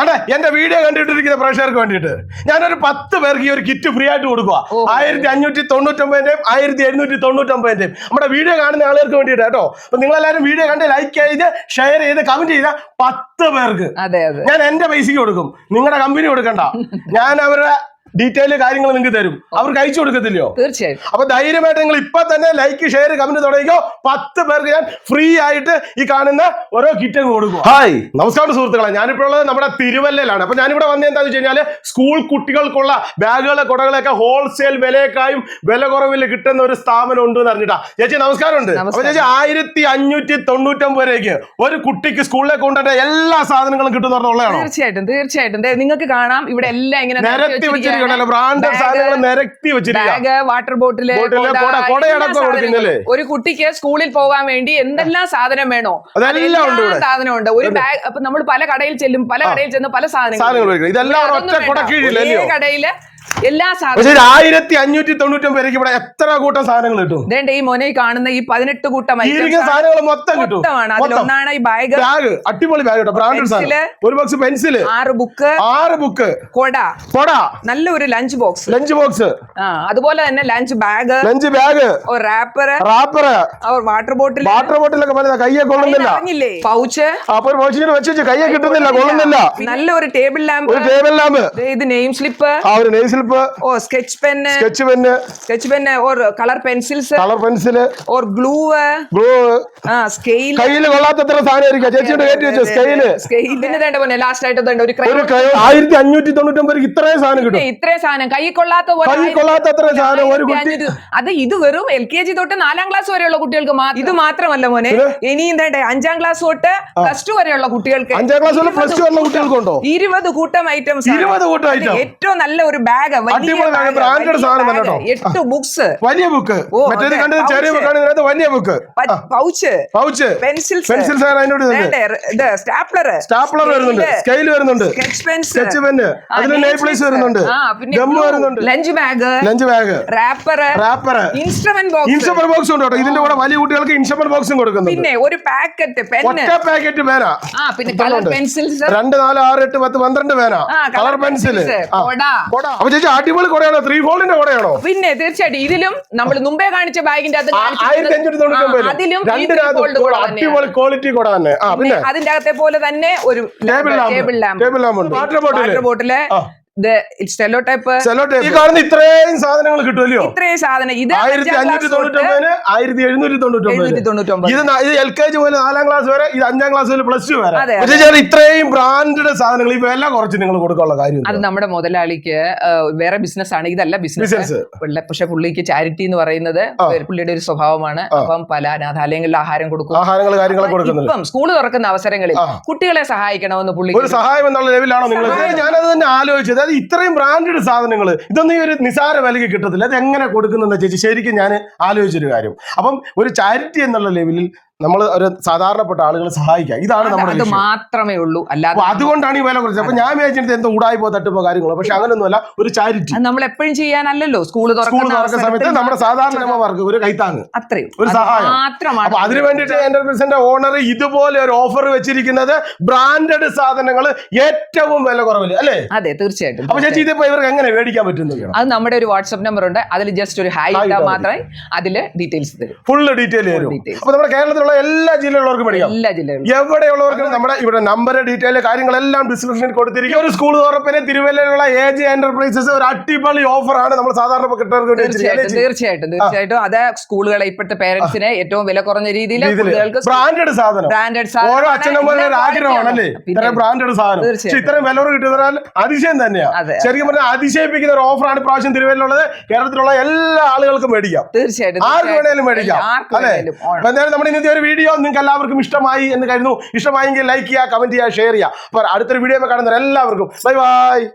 അതെ എന്റെ വീഡിയോ കണ്ടിട്ടിരിക്കുന്ന പ്രേക്ഷകർക്ക് വേണ്ടിയിട്ട് ഞാനൊരു പത്ത് പേർക്ക് ഈ ഒരു കിറ്റ് ഫ്രീ ആയിട്ട് കൊടുക്കുക. ആയിരത്തി അഞ്ഞൂറ്റി തൊണ്ണൂറ്റൊമ്പതിന്റെയും ആയിരത്തി എഴുന്നൂറ്റി തൊണ്ണൂറ്റൊമ്പതിന്റെയും നമ്മുടെ വീഡിയോ കാണുന്ന ആളുകൾക്ക് വേണ്ടിയിട്ട് കേട്ടോ. അപ്പൊ നിങ്ങളെല്ലാവരും വീഡിയോ കണ്ട് ലൈക്ക് ചെയ്ത് ഷെയർ ചെയ്ത് കമന്റ് ചെയ്ത പത്ത് പേർക്ക്. അതെ അതെ. ഞാൻ എന്റെ പൈസക്ക് കൊടുക്കും. നിങ്ങളുടെ കമ്പനി കൊടുക്കണ്ട. ഞാൻ അവരുടെ ഡീറ്റെയിൽ കാര്യങ്ങൾ നിങ്ങൾക്ക് തരും. അവർക്ക് അയച്ചു കൊടുക്കത്തില്ലയോ? തീർച്ചയായും. അപ്പൊ ധൈര്യമായിട്ട് നിങ്ങൾ ഇപ്പൊ തന്നെ ലൈക്ക് ഷെയർ കമന്റ് തുടങ്ങിക്കോ. പത്ത് പേർക്ക് ഞാൻ ഫ്രീ ആയിട്ട് ഈ കാണുന്ന ഓരോ കിറ്റ് അങ്ങ് കൊടുക്കും. ഹായ് നമസ്കാരം സുഹൃത്തുക്കളെ. ഞാനിപ്പോൾ ഉള്ളത് നമ്മുടെ തിരുവല്ലയിലാണ്. അപ്പൊ ഞാനിവിടെ വന്നത് എന്താന്ന് വെച്ച് കഴിഞ്ഞാൽ സ്കൂൾ കുട്ടികൾക്കുള്ള ബാഗുകളെ കുടകളൊക്കെ ഹോൾസെയിൽ വിലയേക്കായും വില കുറവിൽ കിട്ടുന്ന ഒരു സ്ഥാപനം ഉണ്ട് എന്ന് അറിഞ്ഞിട്ടാ. ചേച്ചി നമസ്കാരമുണ്ട്. അപ്പൊ. ചേച്ചി ആയിരത്തി അഞ്ഞൂറ്റി തൊണ്ണൂറ്റൊമ്പത് രൂപയ്ക്ക് ഒരു കുട്ടിക്ക് സ്കൂളിലേക്ക് കൊണ്ടുവരേണ്ട എല്ലാ സാധനങ്ങളും കിട്ടുന്ന തീർച്ചയായിട്ടും തീർച്ചയായിട്ടും. ദേ, നിങ്ങൾക്ക് കാണാം. ഇവിടെ എല്ലാം ഇങ്ങനെ നിരത്തി വെച്ചിരിക്കണല്ലോ ബ്രാൻഡഡ് സാധനങ്ങൾ നിരത്തി വെച്ചിരിക്കുക വാട്ടർ ബോട്ടിൽ ബോട്ടിൽ, കൊട, കൊട, കൊടയടക്കം എല്ലാ ഒരു കുട്ടിക്ക് സ്കൂളിൽ പോകാൻ വേണ്ടി എന്തെല്ലാം സാധനം വേണോ? അതെല്ലാം ഉണ്ട് ഒരു ബാഗ് അപ്പൊ നമ്മൾ പല കടയിൽ ചെല്ലും പല കടയിൽ ചെന്ന് പല സാധനങ്ങൾ. ഇതെല്ലാം ഒറ്റ. കടയിൽ എല്ലാ സാധനവും ആയിരത്തി അഞ്ഞൂറ്റി തൊണ്ണൂറ്റി ഒമ്പത് ഇവിടെ എത്ര കൂട്ടം സാധനങ്ങൾ കിട്ടും? ഇതേണ്ട ഈ മോനെ കാണുന്ന ഈ പതിനെട്ട് കൂട്ടം സാധനങ്ങൾ മൊത്തം കിട്ടും. അതിലൊന്നാണ് ഈ ബാഗ്. ബാഗ്. അടിപൊളി ബാഗ് കേട്ടോ. ബ്രാൻഡഡ് സാധനം. ഒരു ബോക്സ് പെൻസിൽ. ആറ് ബുക്ക്. ആറ് ബുക്ക്. കൊട. കൊട. നല്ല ഒരു ലഞ്ച് ബോക്സ്. Lunch box. അതുപോലെ തന്നെ lunch bag. Lunch bag. Wrapper. Wrapper. Water bottle water ബോട്ടിലൊക്കെ മതി കയ്യെ കൊള്ളുന്നില്ല. പൗച്ച്. അപ്പൊ ഒരു ബോക്സിന് വെച്ച് കയ്യെ കിട്ടുന്നില്ല കൊള്ളുന്നില്ല. നല്ല ഒരു ടേബിൾ ലാമ്പ്. ഒരു ടേബിൾ ലാമ്പ്. ഇത് നെയിം സ്ലിപ്പ്. ആ ഒരു name slip oh sketch pen sketch pen sketch pen or colour pencils colour pencil or glue glue ആ സ്കെയിൽ കയ്യിൽ കൊള്ളാത്തത്ര സാധനം ആയിരിക്കാം ചേച്ചിയുടെ കയറ്റി വെച്ച? സ്കെയിൽ സ്കെയിൽ പിന്നെ വേണ്ട പോലെ ലാസ്റ്റ് ആയിട്ട് ഒരു. ആയിരത്തി അഞ്ഞൂറ്റി തൊണ്ണൂറ്റൊമ്പത് ഇത്രയും സാധനം കിട്ടും. ഇത്രയും സാധനം. കൈ കൊള്ളാത്ത കൈ കൊള്ളാത്ത സാധനം ഒരു കുട്ടി. അത് ഇത് വെറും എൽ കെ ജി തൊട്ട് നാലാം ക്ലാസ് വരെയുള്ള കുട്ടികൾക്ക് ഇത് മാത്രമല്ല മോനെ ഇനിയും തേണ്ടേ അഞ്ചാം ക്ലാസ് തൊട്ട് പ്ലസ് ടു വരെയുള്ള കുട്ടികൾക്ക് അഞ്ചാം ക്ലാസ് പ്ലസ് ടു വരെയുള്ള കുട്ടികൾക്കുണ്ടോ? ഇരുപത് കൂട്ടം ഐറ്റംസ് ഇരുപത് കൂട്ടം ഐറ്റം ഏറ്റവും നല്ല ഒരു ബാഗ് അടിപൊളി bag, branded സാധനം തന്നെ കേട്ടോ. എട്ട് ബുക്സ് വലിയ ബുക്ക് മറ്റേത് കണ്ടത് ചെറിയ. ബുക്കാണ് ഇതിനകത്ത് വലിയ book pouch pouch pencils pencils ആണ് അതിനോട് സ്റ്റാപ്ലർ സ്റ്റാപ്ലർ വരുന്നുണ്ട്. സ്കെയിൽ വരുന്നുണ്ട്. സ്കെച്ച് പെൻ അതിന് നെയ്പ്ലേസ് വരുന്നുണ്ട്. ഗം വരുന്നുണ്ട്. Lunch bag lunch bag wrapper wrapper instrument box instrument box ഉണ്ട് കേട്ടോ. ഇതിന്റെ കൂടെ വലിയ കുട്ടികൾക്ക് ഇൻസ്ട്രുമെന്റ് ബോക്സും കൊടുക്കുന്നുണ്ട്. പിന്നെ ഒരു പാക്കറ്റ് പെൻ ഒറ്റ പാക്കറ്റ് പേന ആ പിന്നെ കളർ പെൻസിൽസ് രണ്ട് നാല് ആറ് എട്ട് പത്ത് പന്ത്രണ്ട് പേന ആ, കളർ പെൻസിൽ കൊട. ചേച്ചി അടിപൊളി കുടയാണോ ത്രീ ഫോൾഡിന്റെ കുടയാണോ പിന്നെ തീർച്ചയായിട്ടും ഇതിലും നമ്മൾ മുമ്പേ കാണിച്ച ബാഗിന്റെ അത് ആയിരത്തി അഞ്ഞൂറ്റി തൊണ്ണൂറ്റി അതിലും അടിപൊളി ക്വാളിറ്റി കൊട തന്നെ. അതിന്റെ അകത്തെ പോലെ തന്നെ ഒരു table lamp table lamp water bottle. സ്റ്റെലോ type ഈ കാണുന്ന ഇത്രയും സാധനങ്ങൾ കിട്ടുമല്ലോ ഇത്രയും സാധനം. ഇത് ആയിരത്തി അഞ്ഞൂറ്റി തൊണ്ണൂറ്റൊമ്പതിന് ആയിരത്തി എഴുന്നൂറ്റി തൊണ്ണൂറ്റൊമ്പത് ഇത് ഇത് എൽ കെ ജി മുതൽ നാലാം ക്ലാസ് വരെ ഇത് അഞ്ചാം ക്ലാസ് വരെ പ്ലസ് ടു വരെ. അതെ, പക്ഷേ ഇത്രയും ബ്രാൻഡഡ് സാധനങ്ങൾ ഈ വില കുറച്ച് നിങ്ങൾ കൊടുക്കാനുള്ള കാര്യം അത് നമ്മുടെ മുതലാളിക്ക് വേറെ ബിസിനസ് ആണ്. ഇതല്ല ബിസിനസ് ബിസിനസ് പക്ഷെ പുള്ളിക്ക് ചാരിറ്റി എന്ന് പറയുന്നത് പുള്ളിയുടെ ഒരു സ്വഭാവമാണ്. അപ്പം പല അനാഥാലയങ്ങളിൽ ആഹാരം കൊടുക്കും. ആഹാരങ്ങൾ കാര്യങ്ങളൊക്കെ കൊടുക്കുന്നു ഇപ്പം സ്കൂൾ തുറക്കുന്ന അവസരങ്ങളിൽ കുട്ടികളെ സഹായിക്കണമെന്ന് പുള്ളി ഒരു സഹായം എന്നുള്ള ലെവലാണോ നിങ്ങൾ ഞാനത് തന്നെ ആലോചിച്ചത്. അതായത് ഇത്രയും ബ്രാൻഡഡ് സാധനങ്ങൾ ഇതൊന്നും ഈ ഒരു നിസാര വിലയ്ക്ക് കിട്ടത്തില്ല. അത് എങ്ങനെ കൊടുക്കുന്നെന്ന് ചേച്ചി? ശരിക്കും ഞാൻ ആലോചിച്ചൊരു കാര്യം. അപ്പം ഒരു ചാരിറ്റി എന്നുള്ള ലെവലിൽ നമ്മൾ ഒരു സാധാരണപ്പെട്ട ആളുകളെ സഹായിക്കുക. ഇതാണ് നമ്മുടെ മാത്രമേ ഉള്ളൂ. അല്ലാതെ അതുകൊണ്ടാണ് ഈ വില കുറച്ചത്. അപ്പൊ ഞാൻ വിചാരിച്ചിട്ട് എന്തോ ഊടായി പോ തട്ടിപ്പോ കാര്യങ്ങളോ പക്ഷെ അങ്ങനെയൊന്നുമല്ല ഒരു ചാരിറ്റി. നമ്മൾ എപ്പോഴും ചെയ്യാനല്ലോ സ്കൂൾ സ്കൂൾ തുറക്കുന്ന സമയത്ത് നമ്മുടെ സാധാരണ അമ്മമാർക്ക് ഒരു കൈത്താങ് അത്രയും. ഒരു സഹായം. മാത്രമാണ് അപ്പൊ അതിനു വേണ്ടിയിട്ട് എന്റർപ്രൈസിന്റെ ഓണർ ഇതുപോലെ ഒരു ഓഫർ വെച്ചിരിക്കുന്നത് ബ്രാൻഡഡ് സാധനങ്ങൾ ഏറ്റവും വില കുറവിൽ അല്ലേ? അതെ തീർച്ചയായിട്ടും അപ്പൊ ചേച്ചി ഇതിപ്പോ ഇവർക്ക് എങ്ങനെ മേടിക്കാൻ പറ്റുന്നത് അത് നമ്മുടെ ഒരു വാട്സ്ആപ്പ് നമ്പർ ഉണ്ട് അതിൽ ജസ്റ്റ് ഒരു ഹായ് Hi ഇട്ടാൽ മാത്രമേ അതിൽ ഡീറ്റെയിൽസ് തരും. ഫുള്ള് ഡീറ്റെയിൽ തരും. അപ്പൊ നമ്മുടെ കേരളത്തിലുള്ള എല്ലാ ജില്ലയിലുള്ളവർക്കും പഠിക്കാം. എല്ലാ ജില്ലയിലും. എവിടെയുള്ളവർക്കും നമ്മുടെ ഇവിടെ നമ്പർ ഡീറ്റെയിൽ കാര്യങ്ങളെല്ലാം ഡിസ്ക്രിപ്ഷനിൽ കൊടുത്തിരിക്കും. ഒരു സ്കൂൾ തുറപ്പിന് തിരുവല്ലയിലുള്ള എ ജെ എന്റർപ്രൈസസ് ഒരു അടിപൊളി ഓഫറാണ് നമ്മൾ സാധാരണ വേണ്ടി തീർച്ചയായിട്ടും. തീർച്ചയായിട്ടും തീർച്ചയായിട്ടും. അത് സ്കൂളുകളെ ഇപ്പോഴത്തെ പേരന്റ്സിനെ ഏറ്റവും വില കുറഞ്ഞ രീതിയിൽ ബ്രാൻഡഡ് സാധനം. ബ്രാൻഡഡ് സാധനം ഓരോ അച്ഛനമ്മയുടെ ഒരു ആഗ്രഹമാണല്ലേ ഇത്രയും ബ്രാൻഡഡ് സാധനം. പക്ഷെ. ഇത്രയും വില കിട്ടുന്നതിനാൽ അതിശയം തന്നെയാണ് ശരിക്കും പറഞ്ഞാൽ അതിശയിപ്പിക്കുന്ന ഒരു ഓഫറാണ് പ്രാവശ്യം തിരുവല്ലുള്ളത് കേരളത്തിലുള്ള എല്ലാ ആളുകൾക്കും മേടിക്കാം. തീർച്ചയായിട്ടും ആർക്ക് വേണേലും മേടിക്കാം. അല്ലെ? എന്തായാലും നമ്മുടെ ഇന്നത്തെ ഒരു വീഡിയോ നിങ്ങൾക്ക് എല്ലാവർക്കും ഇഷ്ടമായി എന്ന് കരുതുന്നു. ഇഷ്ടമായെങ്കിൽ ലൈക്ക് ചെയ്യുക കമന്റ് ചെയ്യുക ഷെയർ ചെയ്യുക. അപ്പോൾ അടുത്തൊരു വീഡിയോ കാണുന്നവർ എല്ലാവർക്കും ബൈ ബൈ